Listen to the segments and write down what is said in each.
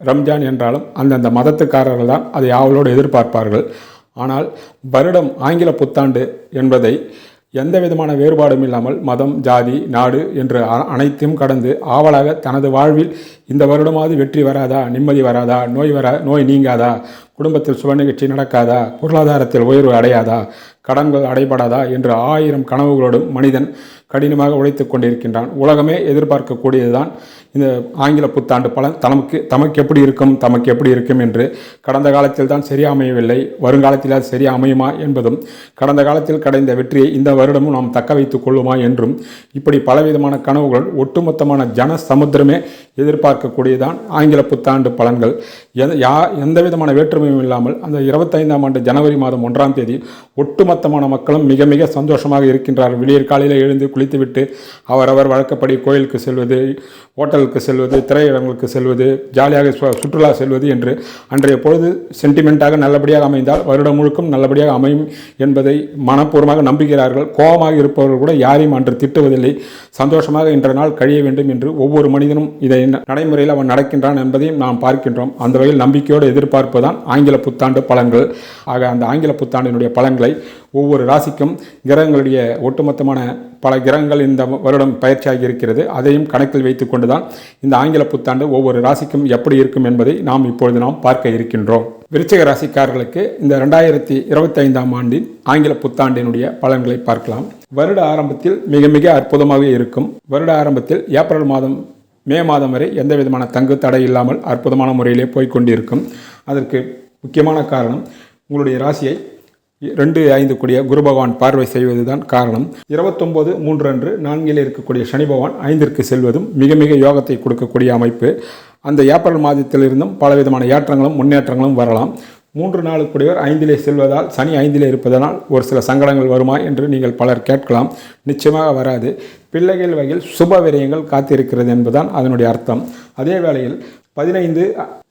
ரம்ஜான் என்றாலும் அந்தந்த மதத்துக்காரர்கள் தான் அதை ஆவலோடு எதிர்பார்ப்பார்கள். ஆனால் வருடம் ஆங்கில புத்தாண்டு என்பதை எந்த விதமான வேறுபாடும் இல்லாமல் மதம் ஜாதி நாடு என்று அ- அனைத்தையும் கடந்து ஆவலாக தனது வாழ்வில் இந்த வருடமாவது வெற்றி வராதா நிம்மதி வராதா நோய் வரா நோய் நீங்காதா குடும்பத்தில் சுப நிகழ்ச்சி நடக்காதா பொருளாதாரத்தில் உயர்வு அடையாதா கடன்கள் அடைபடாதா என்று ஆயிரம் கனவுகளோடும் மனிதன் கடினமாக உழைத்து கொண்டிருக்கின்றான். உலகமே எதிர்பார்க்கக்கூடியதுதான் இந்த ஆங்கில புத்தாண்டு பலன் தமக்கு தமக்கு எப்படி இருக்கும் தமக்கு எப்படி இருக்கும் என்று கடந்த காலத்தில் தான் சரியா அமையவில்லை வருங்காலத்தில் அது சரியா அமையுமா என்பதும் கடந்த காலத்தில் கிடைந்த வெற்றியை இந்த வருடமும் நாம் தக்க வைத்துக் கொள்ளுமா என்றும் இப்படி பலவிதமான கனவுகள் ஒட்டுமொத்தமான ஜன சமுத்திரமே எதிர்பார்க்கக்கூடியதான் ஆங்கில புத்தாண்டு பலன்கள். எந்த யா எந்த விதமான வேற்றுமையும் இல்லாமல் அந்த இருபத்தைந்தாம் ஆண்டு ஜனவரி மாதம் ஒன்றாம் தேதி ஒட்டுமொத்தமான மக்களும் மிக மிக சந்தோஷமாக இருக்கின்றார்கள். விடியற் காலையில் எழுந்து குளித்துவிட்டு அவரவர் வழக்கப்படி கோயிலுக்கு செல்வது ஹோட்டலுக்கு செல்வது திரையரங்களுக்கு செல்வது ஜாலியாக சுற்றுலா செல்வது என்று அன்றைய பொழுது சென்டிமெண்ட்டாக நல்லபடியாக அமைந்தால் வருடம் முழுக்கும் நல்லபடியாக அமையும் என்பதை மனப்பூர்வமாக நம்புகிறார்கள். கோபமாக இருப்பவர்கள் கூட யாரையும் அன்று திட்டுவதில்லை. சந்தோஷமாக இன்ற நாள் கழிய வேண்டும் என்று ஒவ்வொரு மனிதனும் இதை நடைமுறையில் அவன் நடக்கின்றான் என்பதையும் நாம் பார்க்கின்றோம். அந்த வகையில் நம்பிக்கையோடு எதிர்பார்ப்பு தான் ஆங்கில புத்தாண்டு பலன்கள் ஆக அந்த ஆங்கில புத்தாண்டினுடைய பலன்களை ஒவ்வொரு ராசிக்கும் கிரகங்களுடைய ஒட்டுமொத்தமான பல கிரகங்கள் இந்த வருடம் பயிற்சியாகி இருக்கிறது. அதையும் கணக்கில் வைத்துக்கொண்டு தான் இந்த ஆங்கில புத்தாண்டு ஒவ்வொரு ராசிக்கும் எப்படி இருக்கும் என்பதை நாம் இப்பொழுது நாம் பார்க்க இருக்கின்றோம். விருச்சிக ராசிக்காரர்களுக்கு இந்த ரெண்டாயிரத்தி இருபத்தைந்தாம் ஆண்டின் ஆங்கில புத்தாண்டினுடைய பலன்களை பார்க்கலாம். வருட ஆரம்பத்தில் மிக மிக அற்புதமாக இருக்கும். வருட ஆரம்பத்தில் ஏப்ரல் மாதம் மே மாதம் வரை எந்த விதமான தங்கு தடை இல்லாமல் அற்புதமான முறையிலே போய்கொண்டிருக்கும் அதற்கு முக்கியமான காரணம் உங்களுடைய ராசியை ரெண்டு ஐந்து கூடிய குரு பகவான் பார்வை செய்வதுதான் காரணம். இருபத்தொம்போது மூன்று அன்று நான்கில் இருக்கக்கூடிய சனி பகவான் ஐந்திற்கு செல்வதும் மிக மிக யோகத்தை கொடுக்கக்கூடிய அமைப்பு. அந்த ஏப்ரல் மாதத்திலிருந்தும் பலவிதமான ஏற்றங்களும் முன்னேற்றங்களும் வரலாம். மூன்று நாளுக்குடையவர் ஐந்திலே செல்வதால் சனி ஐந்திலே இருப்பதனால் ஒரு சில சங்கடங்கள் வருமா என்று நீங்கள் பலர் கேட்கலாம். நிச்சயமாக வராது. பிள்ளைகள் வகையில் சுப விரயங்கள் காத்திருக்கிறது என்பதுதான் அதனுடைய அர்த்தம். அதே வேளையில் பதினைந்து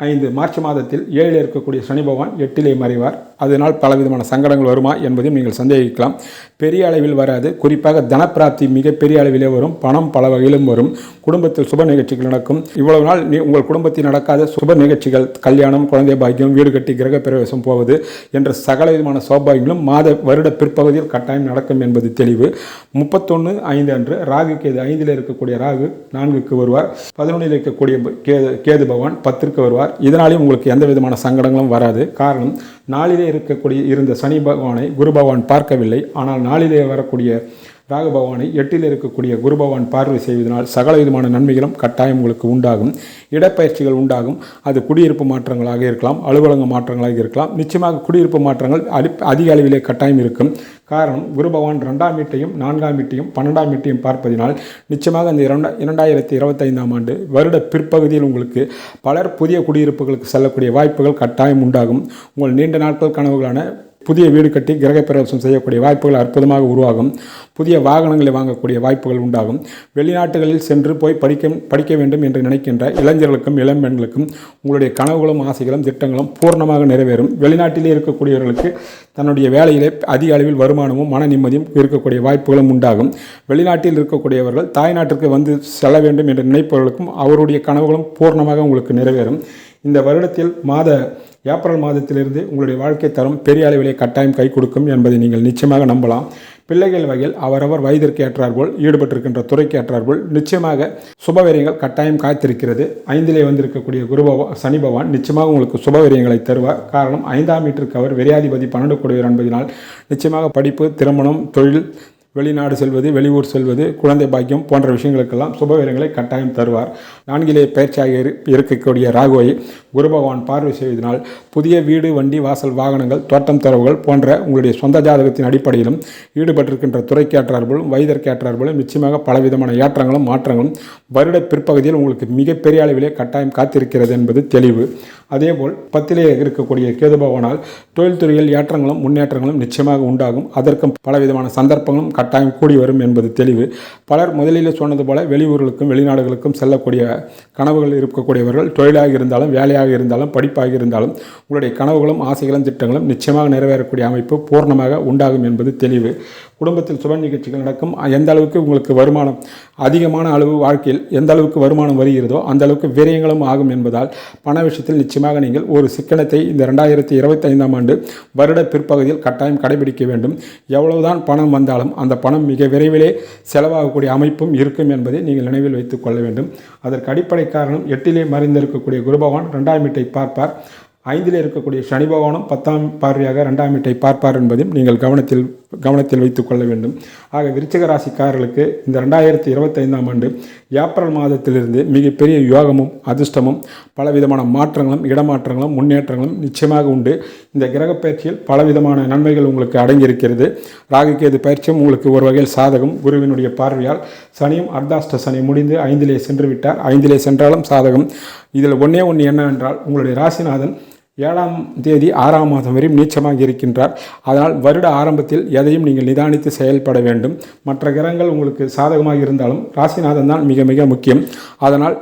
ஐந்து மார்ச் மாதத்தில் ஏழில் இருக்கக்கூடிய சனி பகவான் எட்டிலே மறைவார். அதனால் பலவிதமான சங்கடங்கள் வருமா என்பதையும் நீங்கள் சந்தேகிக்கலாம். பெரிய அளவில் வராது. குறிப்பாக தனப்பிராப்தி மிகப்பெரிய அளவிலே வரும். பணம் பல வகையிலும் வரும். குடும்பத்தில் சுப நிகழ்ச்சிகள் நடக்கும். இவ்வளவு நாள் நீ உங்கள் குடும்பத்தில் நடக்காத சுப நிகழ்ச்சிகள் கல்யாணம் குழந்தை பாக்கியம் வீடு கட்டி கிரக பிரவேசம் போவது என்ற சகல விதமான சௌபாகியங்களும் மாத வருட பிற்பகுதியில் கட்டாயம் நடக்கும் என்பது தெளிவு. முப்பத்தொன்று ஐந்து அன்று ராகு கேது ஐந்தில் இருக்கக்கூடிய ராகு நான்குக்கு வருவார். பதினொன்றில் இருக்கக்கூடிய கேது கேது பகவான் பத்திற்கு வருவார். இதனாலேயும் உங்களுக்கு எந்த விதமான சங்கடங்களும் வராது. காரணம் நாளிலே இருக்கக்கூடிய இருந்த சனி பகவானை குரு பகவான் பார்க்கவில்லை. ஆனால் நாளிலே வரக்கூடிய ராகு பகவானை எட்டில் இருக்கக்கூடிய குரு பகவான் பார்வை செய்வதனால் சகல விதமான நன்மைகளும் கட்டாயம் உங்களுக்கு உண்டாகும். இடப்பயிற்சிகள் உண்டாகும். அது குடியிருப்பு மாற்றங்களாக இருக்கலாம் அலுவலக மாற்றங்களாக இருக்கலாம். நிச்சயமாக குடியிருப்பு மாற்றங்கள் அடி அதிக அளவிலே கட்டாயம் இருக்கும். காரணம் குரு பகவான் ரெண்டாம் வீட்டையும் நான்காம் வீட்டையும் பன்னெண்டாம் வீட்டையும் பார்ப்பதினால் நிச்சயமாக அந்த இரண்டா இரண்டாயிரத்தி இருபத்தைந்தாம் ஆண்டு வருட பிற்பகுதியில் உங்களுக்கு பலர் புதிய குடியிருப்புகளுக்கு செல்லக்கூடிய வாய்ப்புகள் கட்டாயம் உண்டாகும். உங்கள் நீண்ட நாட்கள் கனவுகளான புதிய வீடு கட்டி கிரகப்பிரவேசம் செய்யக்கூடிய வாய்ப்புகள் அற்புதமாக உருவாகும். புதிய வாகனங்களை வாங்கக்கூடிய வாய்ப்புகள் உண்டாகும். வெளிநாட்டுகளில் சென்று போய் படிக்க படிக்க வேண்டும் என்று நினைக்கின்ற இளைஞர்களுக்கும் இளம் பெண்களுக்கும் உங்களுடைய கனவுகளும் ஆசைகளும் திட்டங்களும் பூர்ணமாக நிறைவேறும். வெளிநாட்டிலே இருக்கக்கூடியவர்களுக்கு தன்னுடைய வேலையிலே அதிக அளவில் வருமானமும் மன நிம்மதியும் இருக்கக்கூடிய வாய்ப்புகளும் உண்டாகும். வெளிநாட்டில் இருக்கக்கூடியவர்கள் தாய்நாட்டிற்கு வந்து செல்ல வேண்டும் என்று நினைப்பவர்களுக்கும் அவருடைய கனவுகளும் பூர்ணமாக உங்களுக்கு நிறைவேறும். இந்த வருடத்தில் மாத ஏப்ரல் மாதத்திலிருந்து உங்களுடைய வாழ்க்கை தரம் பெரிய அளவிலே கட்டாயம் கை கொடுக்கும் என்பதை நீங்கள் நிச்சயமாக நம்பலாம். பிள்ளைகள் வகையில் அவரவர் வயதிற்கு ஏற்றாற்போல் ஈடுபட்டிருக்கின்ற துறைக்கு ஏற்றாற்போல் நிச்சயமாக சுபவீரியங்கள் கட்டாயம் காத்திருக்கிறது. ஐந்திலே வந்திருக்கக்கூடிய குரு பகவா சனி பகவான் நிச்சயமாக உங்களுக்கு சுபவீரியங்களை தருவார். காரணம் ஐந்தாம் வீட்டிற்கு அவர் விரையாதிபதி பன்னெண்டு கொடுவர் என்பதனால் நிச்சயமாக படிப்பு திருமணம் தொழில் வெளிநாடு செல்வது வெளியூர் செல்வது குழந்தை பாக்கியம் போன்ற விஷயங்களுக்கெல்லாம் சுபவீரங்களை கட்டாயம் தருவார். நான்கிலே பயிற்சியாக இருக்கக்கூடிய ராகுவை குரு பகவான் பார்வை செய்வதனால் புதிய வீடு வண்டி வாசல் வாகனங்கள் தோட்டம் தரவுகள் போன்ற உங்களுடைய சொந்த ஜாதகத்தின் அடிப்படையிலும் ஈடுபட்டிருக்கின்ற துறைக்கேற்றார்களும் வயதிற்கேற்றார்களும் நிச்சயமாக பலவிதமான ஏற்றங்களும் மாற்றங்களும் வருட பிற்பகுதியில் உங்களுக்கு மிகப்பெரிய அளவிலே கட்டாயம் காத்திருக்கிறது என்பது தெளிவு. அதேபோல் பத்திலே இருக்கக்கூடிய கேது பகவானால் தொழில்துறையில் ஏற்றங்களும் முன்னேற்றங்களும் நிச்சயமாக உண்டாகும். அதற்கும் பலவிதமான சந்தர்ப்பங்களும் கட்டாயம் கூடி வரும் என்பது தெளிவு. பலர் முதலில் சொன்னது போல வெளியூர்களுக்கும் வெளிநாடுகளுக்கும் செல்லக்கூடிய கனவுகள் இருக்கக்கூடியவர்கள் தொழிலாக இருந்தாலும் வேலையாக இருந்தாலும் படிப்பாக இருந்தாலும் உங்களுடைய கனவுகளும் ஆசைகளும் திட்டங்களும் நிச்சயமாக நிறைவேறக்கூடிய அமைப்பு பூர்ணமாக உண்டாகும் என்பது தெளிவு. குடும்பத்தில் சுப நிகழ்ச்சிகள் நடக்கும். எந்த அளவுக்கு உங்களுக்கு வருமானம் அதிகமான அளவு வாழ்க்கையில் எந்த அளவுக்கு வருமானம் வருகிறதோ அந்த அளவுக்கு விரயங்களும் ஆகும் என்பதால் பண விஷயத்தில் நிச்சயமாக நீங்கள் ஒரு சிக்கனத்தை இந்த ரெண்டாயிரத்தி இருபத்தைந்தாம் ஆண்டு வருட பிற்பகுதியில் கட்டாயம் கடைபிடிக்க வேண்டும். எவ்வளவுதான் பணம் வந்தாலும் அந்த பணம் மிக விரைவிலே செலவாகக்கூடிய அமைப்பும் இருக்கும் என்பதை நீங்கள் நினைவில் வைத்துக் கொள்ள வேண்டும். அதற்கு அடிப்படை காரணம் எட்டிலே மறைந்திருக்கக்கூடிய குருபகவான் ரெண்டாம் வீட்டை பார்ப்பார். ஐந்தில் இருக்கக்கூடிய சனி பகவானும் பத்தாம் பார்வையாக ரெண்டாம் வீட்டை பார்ப்பார் என்பதையும் நீங்கள் கவனத்தில் கவனத்தில் வைத்துக் கொள்ள வேண்டும். ஆக விருச்சிக ராசிக்காரர்களுக்கு இந்த ரெண்டாயிரத்தி இருபத்தைந்தாம் ஆண்டு ஏப்ரல் மாதத்திலிருந்து மிகப்பெரிய யோகமும் அதிர்ஷ்டமும் பலவிதமான மாற்றங்களும் இடமாற்றங்களும் முன்னேற்றங்களும் நிச்சயமாக உண்டு. இந்த கிரக பயிற்சியில் பலவிதமான நன்மைகள் உங்களுக்கு அடங்கியிருக்கிறது. ராகுகேது பயிற்சியும் உங்களுக்கு ஒரு வகையில் சாதகம். குருவினுடைய பார்வையால் சனியும் அர்த்தாஷ்ட சனி முடிந்து ஐந்திலே சென்று விட்டார். ஐந்திலே சென்றாலும் சாதகம். இதில் ஒன்றே ஒன்று என்னவென்றால் உங்களுடைய ராசிநாதன் ஏழாம் தேதி ஆறாம் மாதம் வரையும் நீச்சமாக இருக்கின்றார். அதனால் வருட ஆரம்பத்தில் எதையும் நீங்கள் நிதானித்து செயல்பட வேண்டும். மற்ற கிரகங்கள் உங்களுக்கு சாதகமாக இருந்தாலும் ராசிநாதன் தான் மிக மிக முக்கியம். அதனால்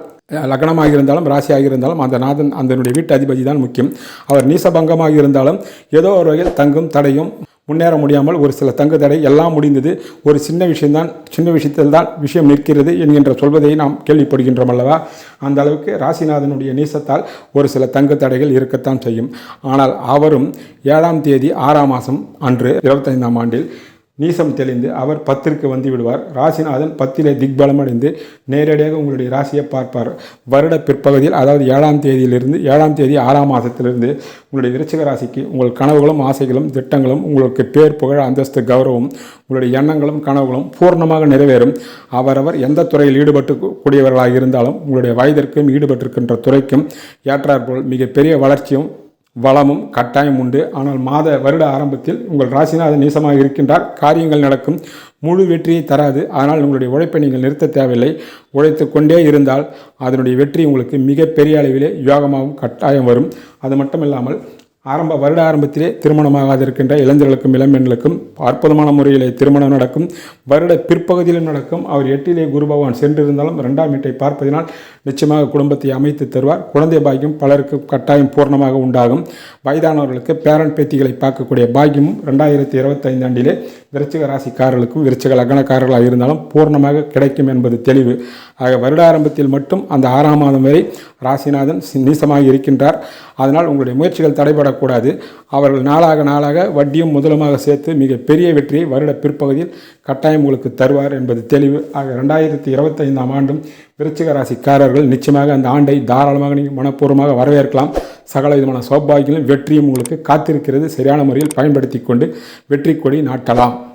லக்னமாக இருந்தாலும் ராசியாக இருந்தாலும் அந்த நாதன் அதனுடைய வீட்டு அதிபதி தான் முக்கியம். அவர் நீசபங்கமாக இருந்தாலும் ஏதோ ஒரு வகையில் தங்கும் தடையும் முன்னேற முடியாமல் ஒரு சில தங்கு தடை எல்லாம் முடிந்தது. ஒரு சின்ன விஷயம்தான் சின்ன விஷயத்தில் தான் விஷயம் நிற்கிறது என்கின்ற சொல்வதை நாம் கேள்விப்படுகின்றோம் அல்லவா? அந்த அளவுக்கு ராசிநாதனுடைய நீசத்தால் ஒரு சில தங்கு தடைகள் இருக்கத்தான் செய்யும். ஆனால் அவரும் ஏழாம் தேதி ஆறாம் மாதம் அன்று இருபத்தைந்தாம் ஆண்டில் நீசம் தெளிந்து அவர் பத்திற்கு வந்து விடுவார். ராசிநாதன் பத்திலே திக்பலம் அடைந்து நேரடியாக உங்களுடைய ராசியை பார்ப்பார். வருட பிற்பகுதியில் அதாவது ஏழாம் தேதியிலிருந்து ஏழாம் தேதி ஆறாம் மாதத்திலிருந்து உங்களுடைய விருச்சிக ராசிக்கு உங்கள் கனவுகளும் ஆசைகளும் திட்டங்களும் உங்களுக்கு பேர் புகழ் அந்தஸ்து கௌரவம் உங்களுடைய எண்ணங்களும் கனவுகளும் பூர்ணமாக நிறைவேறும். அவரவர் எந்த துறையில் ஈடுபட்டு கூடியவர்களாக இருந்தாலும் உங்களுடைய வயதிற்கும் ஈடுபட்டிருக்கின்ற துறைக்கும் ஏற்றாற்போல் மிகப்பெரிய வளர்ச்சியும் வளமும் கட்டாயம் உண்டு. ஆனால் மாத வருட ஆரம்பத்தில் உங்கள் ராசிநாதன் நீசமாக இருக்கின்றார். காரியங்கள் நடக்கும். முழு வெற்றியை தராது. ஆனால் உங்களுடைய உழைப்பை நீங்கள் நிறுத்த தேவையில்லை. உழைத்து கொண்டே இருந்தால் அதனுடைய வெற்றி உங்களுக்கு மிகப்பெரிய அளவிலே யோகமாகவும் கட்டாயம் வரும். அது மட்டும் இல்லாமல் ஆரம்ப வருட ஆரம்பத்திலே திருமணமாகாது இருக்கின்ற இளைஞர்களுக்கும் இளம்பெண்களுக்கும் அற்புதமான முறையிலே திருமணம் நடக்கும். வருட பிற்பகுதியிலும் நடக்கும். அவர் எட்டிலே குரு பகவான் சென்றிருந்தாலும் ரெண்டாம் வீட்டை பார்ப்பதினால் நிச்சயமாக குடும்பத்தை அமைத்து தருவார். குழந்தை பாக்கியம் பலருக்கு கட்டாயம் பூர்ணமாக உண்டாகும். வயதானவர்களுக்கு பேரன் பேத்திகளை பார்க்கக்கூடிய பாக்கியமும் ரெண்டாயிரத்தி இருபத்தைந்து ஆண்டிலே விருச்சிக ராசிக்காரர்களுக்கும் விருச்சிக லக்னக்காரர்களாக இருந்தாலும் பூர்ணமாக கிடைக்கும் என்பது தெளிவு. ஆக வருட ஆரம்பத்தில் மட்டும் அந்த ஆறாம் மாதம் வரை ராசிநாதன் சி- நீசமாக இருக்கின்றார். அதனால் உங்களுடைய முயற்சிகள் தடைபட தடைபடக்கூடாது அவர்கள் நாளாக நாளாக வட்டியும் முதலுமாக சேர்த்து மிக பெரிய வெற்றியை வருட பிற்பகுதியில் கட்டாயம் உங்களுக்கு தருவார் என்பது தெளிவு. ஆக ரெண்டாயிரத்தி இருபத்தைந்தாம் ஆண்டும் விருச்சிக ராசிக்காரர்கள் நிச்சயமாக அந்த ஆண்டை தாராளமாக நீங்கள் மனப்பூர்வமாக வரவேற்கலாம். சகல விதமான சௌபாகியங்களும் வெற்றியும் உங்களுக்கு காத்திருக்கிறது. சரியான முறையில் பயன்படுத்தி கொண்டு வெற்றி கொடி நாட்டலாம்.